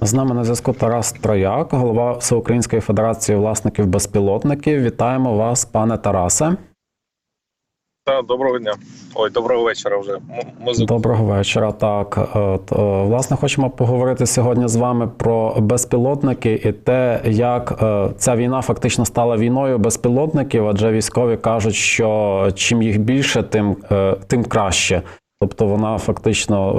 З нами на зв'язку Тарас Трояк, голова Всеукраїнської федерації власників безпілотників. Вітаємо вас, пане Тарасе. Та доброго дня. Ой, доброго вечора вже. М- Ми з- Доброго вечора. Так, е, от, е, власне, хочемо поговорити сьогодні з вами про безпілотники і те, як е, ця війна фактично стала війною безпілотників, адже військові кажуть, що чим їх більше, тим, е, тим краще. Тобто вона фактично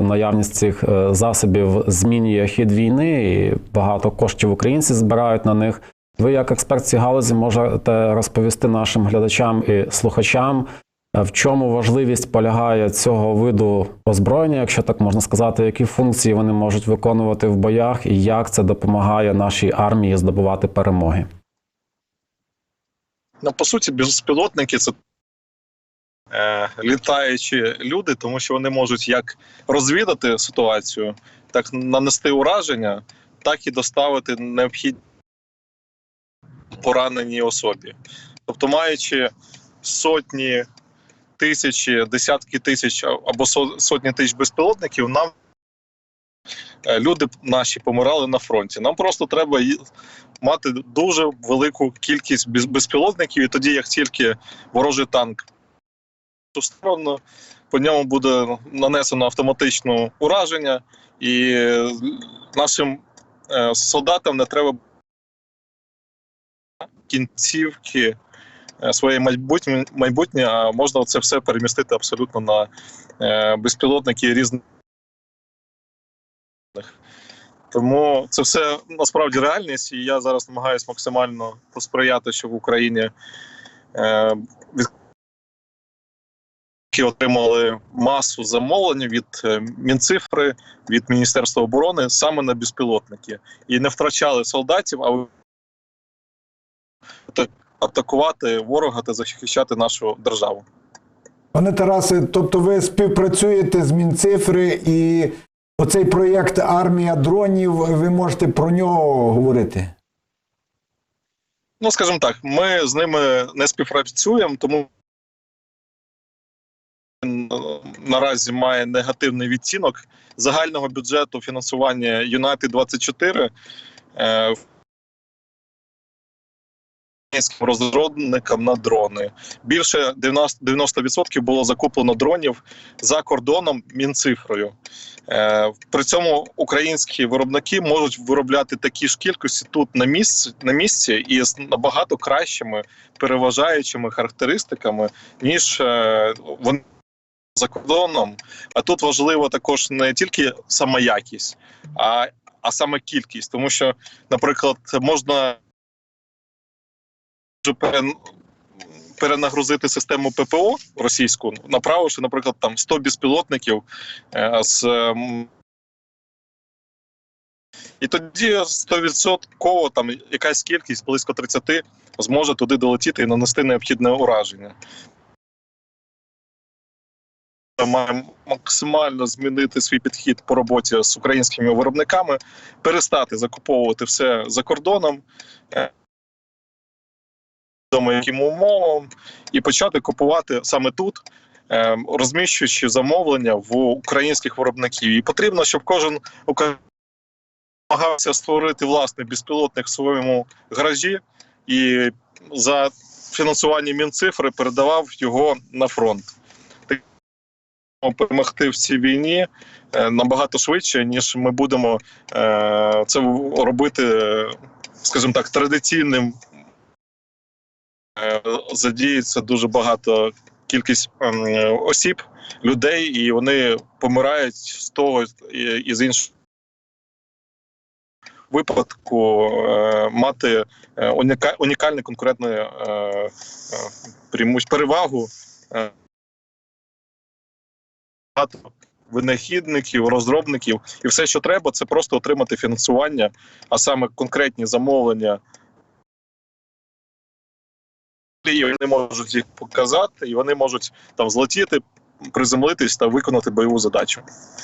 е, наявність цих е, засобів змінює хід війни, і багато коштів українці збирають на них. Ви, як експерт цієї галузі, можете розповісти нашим глядачам і слухачам, в чому важливість полягає цього виду озброєння, якщо так можна сказати, які функції вони можуть виконувати в боях, і як це допомагає нашій армії здобувати перемоги? Ну, по суті, безпілотники це е, літаючі люди, тому що вони можуть як розвідати ситуацію, так нанести ураження, так і доставити необхідні пораненій особі. Тобто, маючи сотні тисячі, десятки тисяч або сотні тисяч безпілотників, нам е, люди наші помирали на фронті. Нам просто треба мати дуже велику кількість безпілотників, і тоді, як тільки ворожий танк сторону, по ньому буде нанесено автоматичне ураження, і нашим е, солдатам не треба кінцівки е, своє майбутнє, майбутнє, а можна це все перемістити абсолютно на е, безпілотники різних. Тому це все насправді реальність, і я зараз намагаюся максимально посприяти, щоб в Україні е, які отримали масу замовлень від е, Мінцифри, від Міністерства оборони саме на безпілотники. І не втрачали солдатів, а атакувати ворога та захищати нашу державу. Пане Тарасе, тобто ви співпрацюєте з Мінцифри і оцей проєкт Армія дронів, ви можете про нього говорити? Ну, скажімо так, ми з ними не співпрацюємо, тому наразі має негативний відцінок загального бюджету фінансування Юнайтед 24 е, розробникам на дрони. Більше 90%, 90% було закуплено дронів за кордоном мінцифрою. Е, При цьому українські виробники можуть виробляти такі ж кількості тут на місці, на місці і з набагато кращими переважаючими характеристиками, ніж е, вони за кордоном. А тут важливо також не тільки сама якість, а, а саме кількість, тому що, наприклад, можна перенагрузити систему ППО російську, направивши, наприклад, там 100 безпілотників е, з. І тоді 100% там якась кількість, близько 30, зможе туди долетіти і нанести необхідне ураження. Маємо максимально змінити свій підхід по роботі з українськими виробниками, перестати закуповувати все за кордоном, е, відомо яким умовам, і почати купувати саме тут, е, розміщуючи замовлення в українських виробників. І потрібно, щоб кожен намагався створити власний безпілотник в своєму гаражі і за фінансування Мінцифри передавав його на фронт. Перемогти в цій війні е, набагато швидше, ніж ми будемо е, це робити, скажімо так, традиційним Е, задіється дуже багато кількість ем, осіб, людей, і вони помирають з того і, з іншого випадку мати унікальну конкурентну перевагу. Багато винахідників, розробників, і все, що треба, це просто отримати фінансування, а саме конкретні замовлення і вони можуть їх показати, і вони можуть там злетіти, приземлитись та виконати бойову задачу.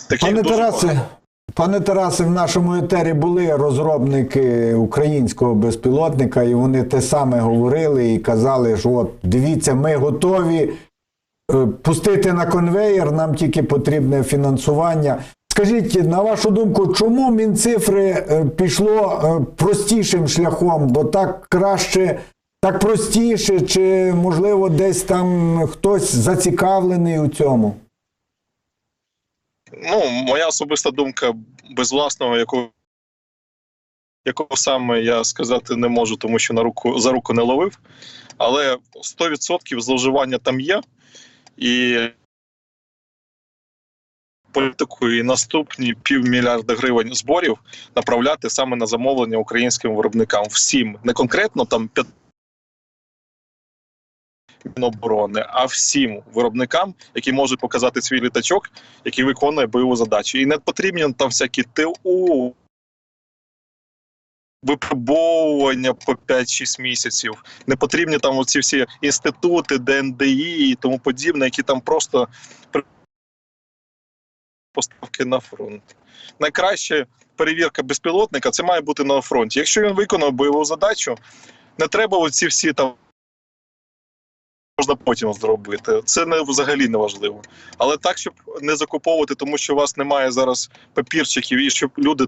Таких Пане Тарасе, багато. пане Тарасе, в нашому етері були розробники українського безпілотника, і вони те саме говорили і казали, що от дивіться, ми готові пустити на конвейер, нам тільки потрібне фінансування. скажіть, на вашу думку, чому Мінцифри е, пішло е, простішим шляхом? Бо так краще, так простіше, чи можливо десь там хтось зацікавлений у цьому? Ну, моя особиста думка без власного, якого, якого саме я сказати не можу, тому що на руку за руку не ловив. Але 100% зловживання там є. І політику і наступні півмільярда гривень зборів направляти саме на замовлення українським виробникам. Всім, не конкретно там 5 Міноборони, а всім виробникам, які можуть показати свій літачок, який виконує бойову задачу. І не потрібні там всякі ТУ, випробовування по 5-6 місяців. Не потрібні там оці всі інститути, ДНДІ і тому подібне, які там просто поставки на фронт. Найкраща перевірка безпілотника це має бути на фронті. Якщо він виконав бойову задачу, не треба оці всі там. Можна потім зробити. Це не взагалі не важливо. Але так, щоб не закуповувати, тому що у вас немає зараз папірчиків, і щоб люди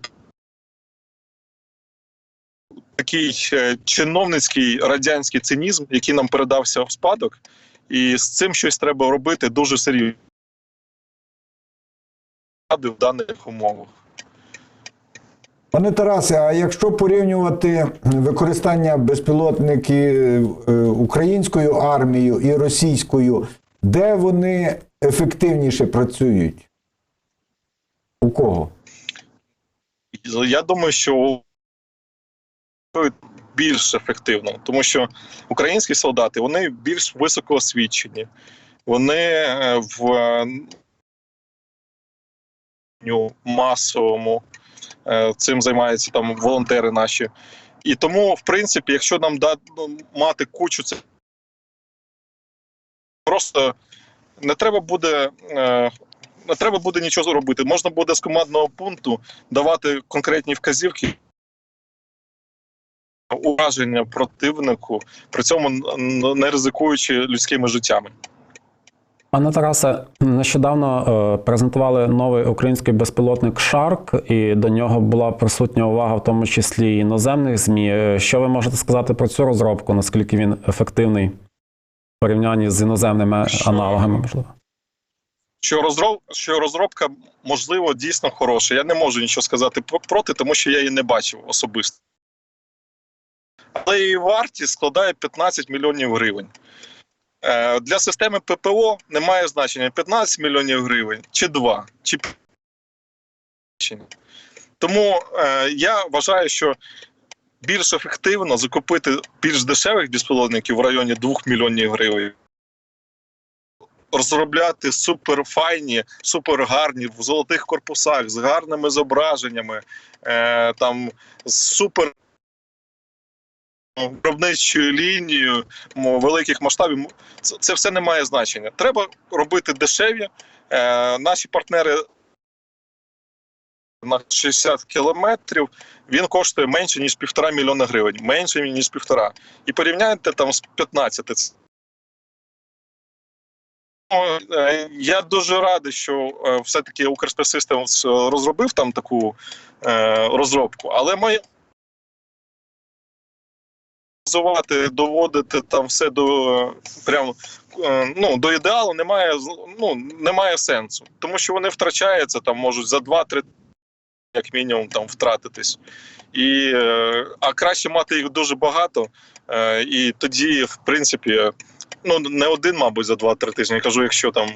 такий е, чиновницький радянський цинізм, який нам передався в спадок, і з цим щось треба робити дуже серйозно в даних умовах. Пане Тарасе, а якщо порівнювати використання безпілотників е, українською армією і російською, де вони ефективніше працюють? У кого? Я думаю, що більш ефективно, тому що українські солдати вони більш високо освічені, вони е, в е, масовому е, цим займаються там волонтери наші. І тому, в принципі, якщо нам да, ну, мати кучу це просто не треба буде. Не треба буде нічого робити. Можна буде з командного пункту давати конкретні вказівки ураження противнику, при цьому не ризикуючи людськими життями. Пане Тарасе, нещодавно е, презентували новий український безпілотник Шарк, і до нього була присутня увага, в тому числі іноземних ЗМІ. Е, Що ви можете сказати про цю розробку? Наскільки він ефективний в порівнянні з іноземними Що? аналогами? Можливо, Що розроб, що розробка можливо дійсно хороша. Я не можу нічого сказати проти, тому що я її не бачив особисто. Але її вартість складає 15 мільйонів гривень. Е, для системи ППО немає значення 15 мільйонів гривень чи 2, чи 5. Тому е, я вважаю, що більш ефективно закупити більш дешевих безпілотників в районі 2 мільйонів гривень. Розробляти суперфайні, супергарні в золотих корпусах з гарними зображеннями, е, там супер виробничою лінією м, великих масштабів. Це, все не має значення. Треба робити дешеві. Е, наші партнери на 60 кілометрів він коштує менше ніж півтора мільйона гривень, менше ніж півтора. І порівняйте там з 15. Це- Ну, е, Я дуже радий, що е, все-таки Укрспец Systems розробив там таку розробку, але ми реалізувати, доводити там все до прямо е, ну, до ідеалу немає ну, немає сенсу, тому що вони втрачаються там, можуть за 2-3 як мінімум там втратитись. І, е, а краще мати їх дуже багато, е, і тоді, в принципі, ну не один, мабуть, за 2-3 тижні. Я кажу, якщо там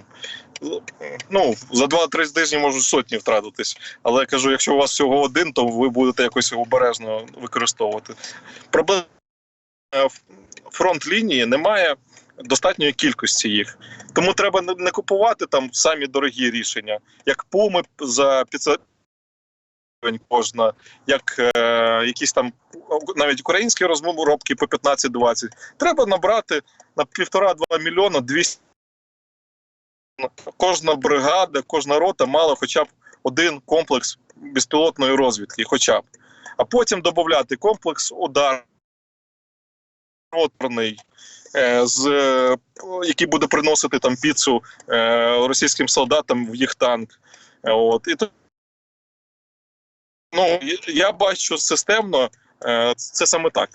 ну за 2-3 тижні можуть сотні втратитись. Але я кажу, якщо у вас всього один, то ви будете якось обережно використовувати. Проблема фронт лінії немає достатньої кількості їх. Тому треба не, не купувати там самі дорогі рішення, як пуми за 500 гривень кожна, як е, якісь там навіть українські розробки по 15-20. Треба набрати на півтора-два мільйона 200. Кожна бригада, кожна рота мала хоча б один комплекс безпілотної розвідки, хоча б. А потім додати комплекс удар роторний, е, з, е, який буде приносити там піцу е, російським солдатам в їх танк. От. І Ну я бачу системно, це саме так.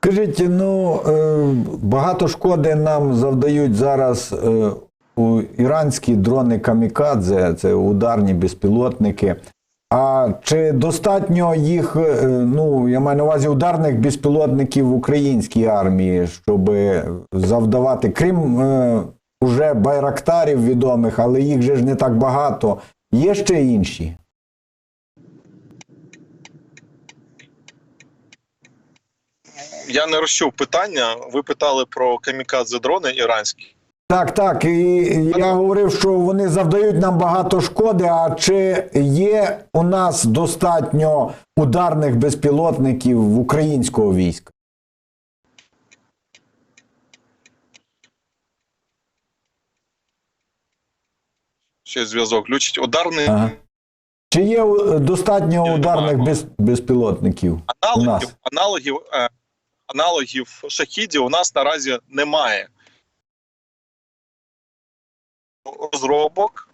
Скажіть, ну багато шкоди нам завдають зараз іранські дрони камікадзе, це ударні безпілотники. А чи достатньо їх, е, ну я маю на увазі ударних безпілотників в українській армії, щоб завдавати, крім е, уже байрактарів відомих, але їх же ж не так багато. Є ще інші? Я не розчув питання. Ви питали про камікадзе дрони іранські. Так, так. І я говорив, що вони завдають нам багато шкоди. А чи є у нас достатньо ударних безпілотників в українського війська? Ще зв'язок включить. Ударний Ага. Чи є достатньо ударних без, безпілотників? у аналогів, нас? аналогів, е, аналогів шахідів у нас наразі немає. Розробок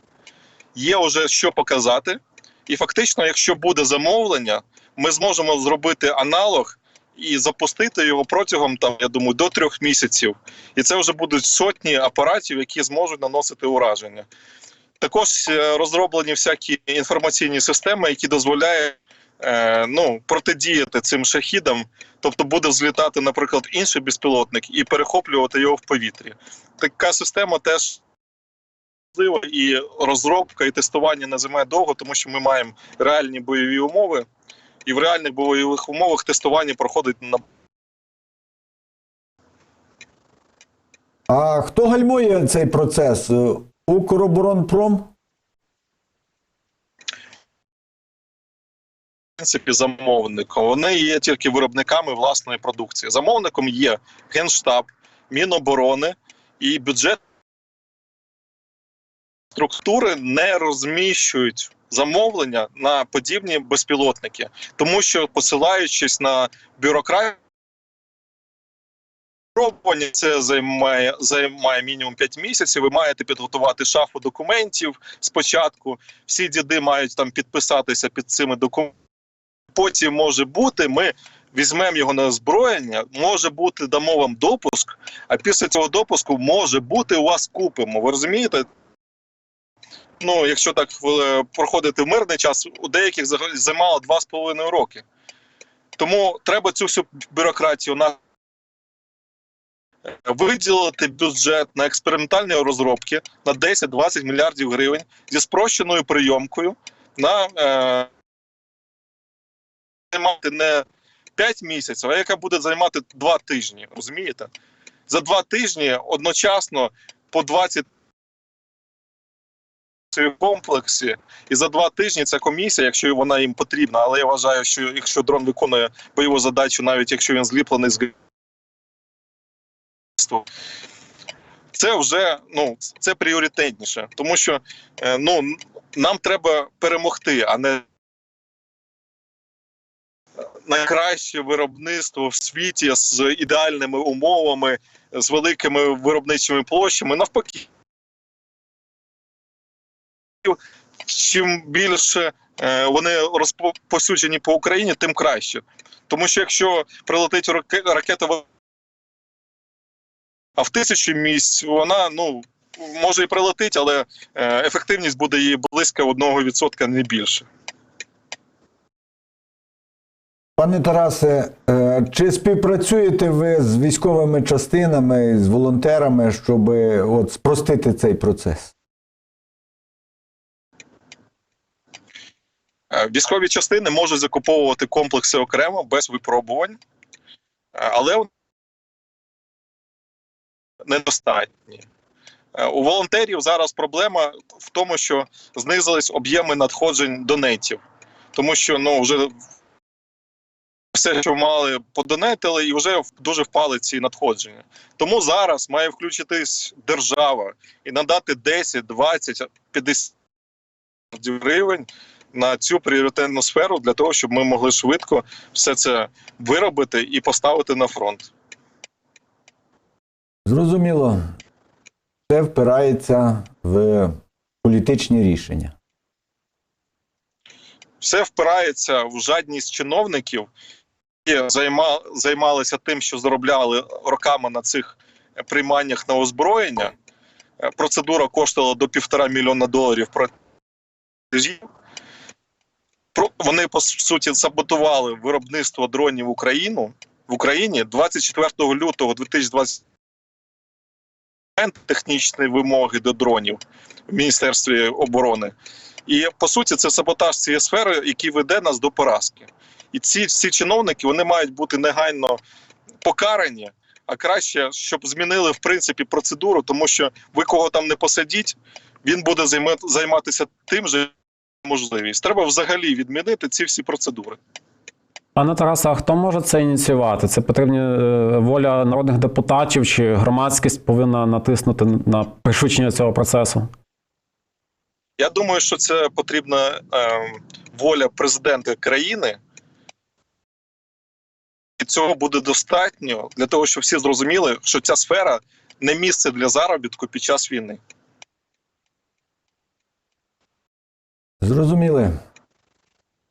є вже що показати, і фактично, якщо буде замовлення, ми зможемо зробити аналог і запустити його протягом там, я думаю, до трьох місяців. І це вже будуть сотні апаратів, які зможуть наносити ураження. Також е, розроблені всякі інформаційні системи, які дозволяють е, ну, протидіяти цим шахідам, тобто буде взлітати, наприклад, інший безпілотник і перехоплювати його в повітрі. Така система теж важлива, і розробка і тестування не займає довго, тому що ми маємо реальні бойові умови, і в реальних бойових умовах тестування проходить на А хто гальмує цей процес? Е, Укроборонпром? принципі замовником. Вони є тільки виробниками власної продукції. Замовником є Генштаб, Міноборони і бюджет структури не розміщують замовлення на подібні безпілотники, тому що посилаючись на бюрократію, це займає займає мінімум 5 місяців. Ви маєте підготувати шафу документів спочатку. Всі діди мають там підписатися під цими документами. Потім може бути, ми візьмемо його на озброєння, може бути, дамо вам допуск, а після цього допуску може бути у вас купимо. Ви розумієте? Ну, якщо так е, проходити в мирний час, у деяких займало 2,5 роки. Тому треба цю всю бюрократію на виділити бюджет на експериментальні розробки на 10-20 мільярдів гривень зі спрощеною прийомкою на е, займати не 5 місяців, а яка буде займати 2 тижні. Розумієте? За 2 тижні одночасно по 20 в комплексі, і за два тижні ця комісія, якщо вона їм потрібна, але я вважаю, що якщо дрон виконує бойову задачу, навіть якщо він зліплений з це вже ну це пріоритетніше, тому що е, ну нам треба перемогти, а не найкраще виробництво в світі з ідеальними умовами, з великими виробничими площами. Навпаки, чим більше е, вони розповсюджені по Україні, тим краще. Тому що якщо прилетить ракета в тисячу місць, вона ну може і прилетить, але е, ефективність буде її близько 1%, не більше. Пане Тарасе, е, чи співпрацюєте ви з військовими частинами, з волонтерами, щоб от спростити цей процес? Військові частини можуть закуповувати комплекси окремо без випробувань, е, але недостатні. Е, У волонтерів зараз проблема в тому, що знизились об'єми надходжень донетів, тому що ну вже все, що мали, подонетили, і вже дуже впали ці надходження. Тому зараз має включитись держава і надати 10, 20, 50 гривень на цю пріоритетну сферу для того, щоб ми могли швидко все це виробити і поставити на фронт. Зрозуміло, це впирається в політичні рішення. Все впирається в жадність чиновників, які займа, займалися тим, що заробляли роками на цих прийманнях на озброєння. Процедура коштувала до півтора мільйона доларів Вони по суті саботували виробництво дронів в Україну в Україні 24 лютого 2020 технічні вимоги до дронів в Міністерстві оборони. І по суті, це саботаж цієї сфери, який веде нас до поразки. І ці всі чиновники вони мають бути негайно покарані, а краще, щоб змінили в принципі процедуру, тому що ви кого там не посадіть, він буде займа- займатися тим же можливість. Треба взагалі відмінити ці всі процедури. Пане Тарасе, а хто може це ініціювати? Це потрібна е, воля народних депутатів чи громадськість повинна натиснути на пришвидшення цього процесу? Я думаю, що це потрібна е, воля президента країни, і цього буде достатньо для того, щоб всі зрозуміли, що ця сфера не місце для заробітку під час війни. Зрозуміли.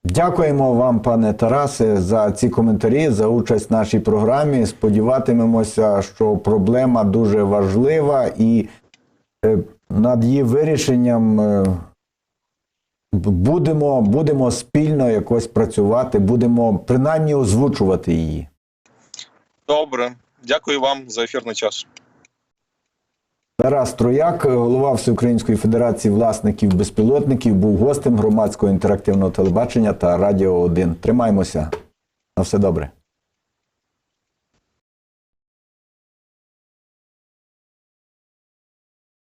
Дякуємо вам, пане Тарасе, за ці коментарі, за участь в нашій програмі. Сподіватимемося, що проблема дуже важлива і е, над її вирішенням е, будемо, будемо спільно якось працювати, будемо принаймні озвучувати її. Добре, дякую вам за ефірний час. Тарас Трояк, голова Всеукраїнської Федерації власників безпілотників, був гостем громадського інтерактивного телебачення та Радіо 1. Тримаймося. На все добре.